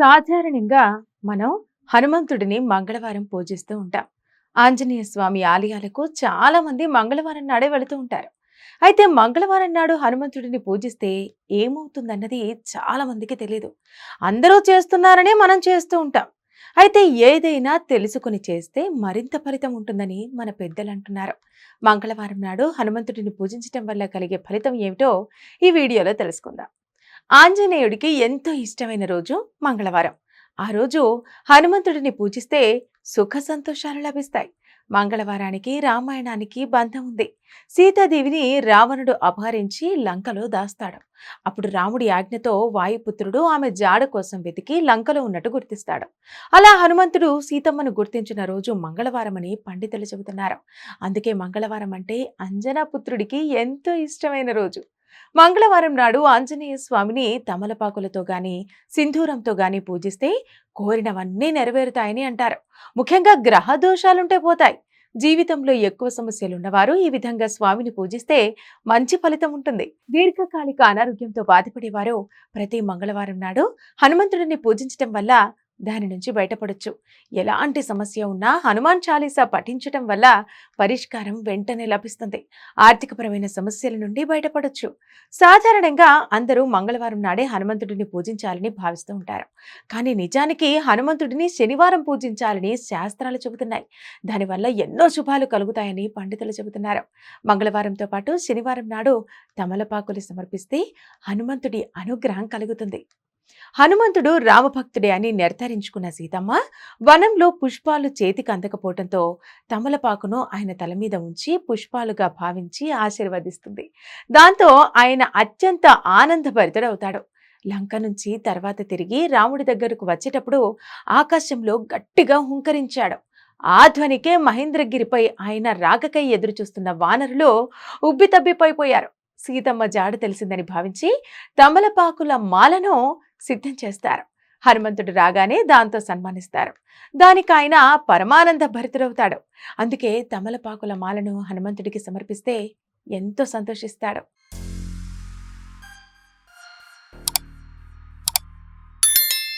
సాధారణంగా మనం హనుమంతుడిని మంగళవారం పూజిస్తూ ఉంటాం. ఆంజనేయ స్వామి ఆలయాలకు చాలామంది మంగళవారం నాడే వెళుతూ ఉంటారు. అయితే మంగళవారం నాడు హనుమంతుడిని పూజిస్తే ఏమవుతుందన్నది చాలా మందికి తెలియదు అందరూ చేస్తున్నారనే మనం చేస్తూ ఉంటాం. అయితే ఏదైనా తెలుసుకుని చేస్తే మరింత ఫలితం ఉంటుందని మన పెద్దలు అంటున్నారు. మంగళవారం నాడు హనుమంతుడిని పూజించటం వల్ల కలిగే ఫలితం ఏమిటో ఈ వీడియోలో తెలుసుకుందాం. ఆంజనేయుడికి ఎంతో ఇష్టమైన రోజు మంగళవారం. ఆ రోజు హనుమంతుడిని పూజిస్తే సుఖ సంతోషాలు లభిస్తాయి. మంగళవారానికి రామాయణానికి బంధం ఉంది. సీతాదేవిని రావణుడు అపహరించి లంకలో దాస్తాడు. అప్పుడు రాముడి ఆజ్ఞతో వాయుపుత్రుడు ఆమె జాడ కోసం వెతికి లంకలో ఉన్నట్టు గుర్తిస్తాడు. అలా హనుమంతుడు సీతమ్మను గుర్తించిన రోజు మంగళవారమని పండితులు చెబుతున్నారు. అందుకే మంగళవారం అంటే అంజనా పుత్రుడికి ఎంతో ఇష్టమైన రోజు. మంగళవారం నాడు ఆంజనేయ స్వామిని తమలపాకులతో గాని సింధూరంతో గాని పూజిస్తే కోరినవన్నీ నెరవేరుతాయని అంటారు. ముఖ్యంగా గ్రహ దోషాలుంటే పోతాయి. జీవితంలో ఎక్కువ సమస్యలు ఉన్నవారు ఈ విధంగా స్వామిని పూజిస్తే మంచి ఫలితం ఉంటుంది. దీర్ఘకాలిక అనారోగ్యంతో బాధపడేవారు ప్రతి మంగళవారం నాడు హనుమంతుడిని పూజించటం వల్ల దాని నుంచి బయటపడొచ్చు. ఎలాంటి సమస్య ఉన్నా హనుమాన్ చాలీసా పఠించటం వల్ల పరిష్కారం వెంటనే లభిస్తుంది. ఆర్థికపరమైన సమస్యల నుండి బయటపడొచ్చు. సాధారణంగా అందరూ మంగళవారం నాడే హనుమంతుడిని పూజించాలని భావిస్తూ ఉంటారు. కానీ నిజానికి హనుమంతుడిని శనివారం పూజించాలని శాస్త్రాలు చెబుతున్నాయి. దానివల్ల ఎన్నో శుభాలు కలుగుతాయని పండితులు చెబుతున్నారు. మంగళవారంతో పాటు శనివారం నాడు తమలపాకులు సమర్పిస్తే హనుమంతుడి అనుగ్రహం కలుగుతుంది. హనుమంతుడు రామభక్తుడే అని నిర్ధారించుకున్న సీతమ్మ వనంలో పుష్పాలు చేతికి అందకపోవడంతో తమలపాకును ఆయన తల మీద ఉంచి పుష్పాలుగా భావించి ఆశీర్వదిస్తుంది. దాంతో ఆయన అత్యంత ఆనందభరితుడవుతాడు లంక నుంచి తర్వాత తిరిగి రాముడి దగ్గరకు వచ్చేటప్పుడు ఆకాశంలో గట్టిగా హుంకరించాడు. ఆ ధ్వనికే మహేంద్రగిరిపై ఆయన రాకకై ఎదురుచూస్తున్న వానరులు ఉబ్బితబ్బిపోయిపోయారు. సీతమ్మ జాడు తెలిసిందని భావించి తమలపాకుల మాలను సిద్ధం చేస్తారు. హనుమంతుడు రాగానే దాంతో సన్మానిస్తారు. దానికి ఆయన పరమానంద భరితుడవుతాడు. అందుకే తమలపాకుల మాలను హనుమంతుడికి సమర్పిస్తే ఎంతో సంతోషిస్తాడు.